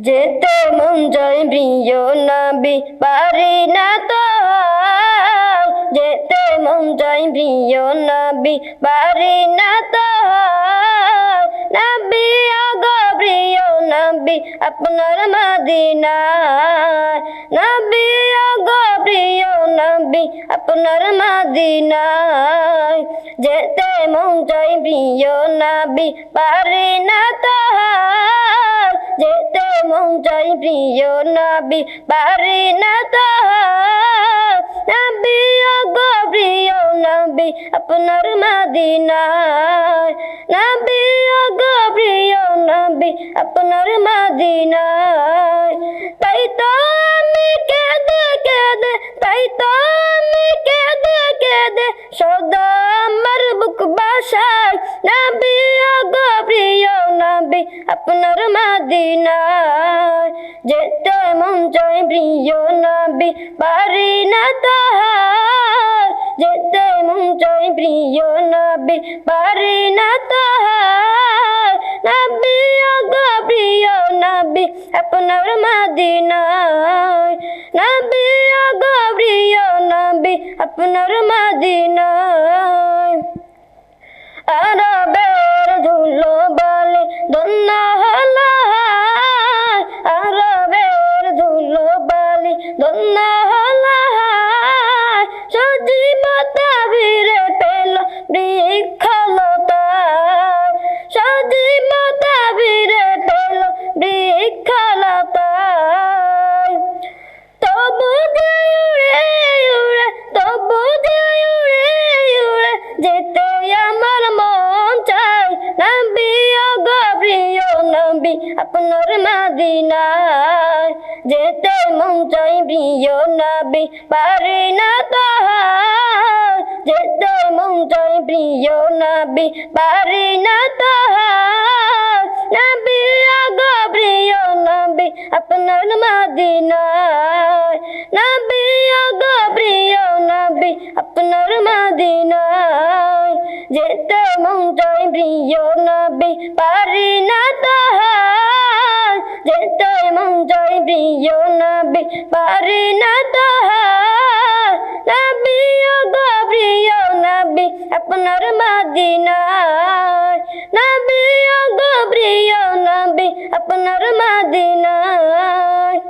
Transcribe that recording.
যেতে মন জয় প্রিয় নবী, পারি না তো। যেতে মন জয় প্রিয় নবী, পারি না তো। নবী অগ প্রিয় নবী, আপনার মদিনায় নবী অগ প্রিয় নবী, আপনার মদিনায় যেতে মন জয় প্রিয় নবী, পারি না তো। যেতে মন জয় প্রিয় নবী পারি না। নবী অগ প্রিয় নবী, আপনার মদিনায় নবী অগ প্রিয় নবী, আপনার মদিনায় তাই তো আমি কেঁদে কেঁদে, তাই তো আমি কেঁদে কেঁদে, সদা আমার বুক বাসায় নবী অগ প্রিয় আপনার মদিনায় যেতে মন চায় প্রিয় নবী পারি না তাহার। যেতে মন চায় প্রিয় নবী পারি না তাহার। নবী অগ প্রিয় নবী, আপনার মদিনায়। নবী প্রিয় নবী, আপনার মদিনায়। আপনার মদিনায় যেতে মন চাই প্রিয় নবী পারি না তাহার। যেতে মন চাই প্রিয় নবী পারি না তাহার। নবী অগ প্রিয় নবী আপনার মদিনায়। নবী অগ প্রিয় নবী আপনার মদিনায়। যেতে মন চাই প্রিয় নবী পারি না প্রিয় নবী পারি না তাহা নবী ও গো প্রিয় নবী আপনার মাদিনা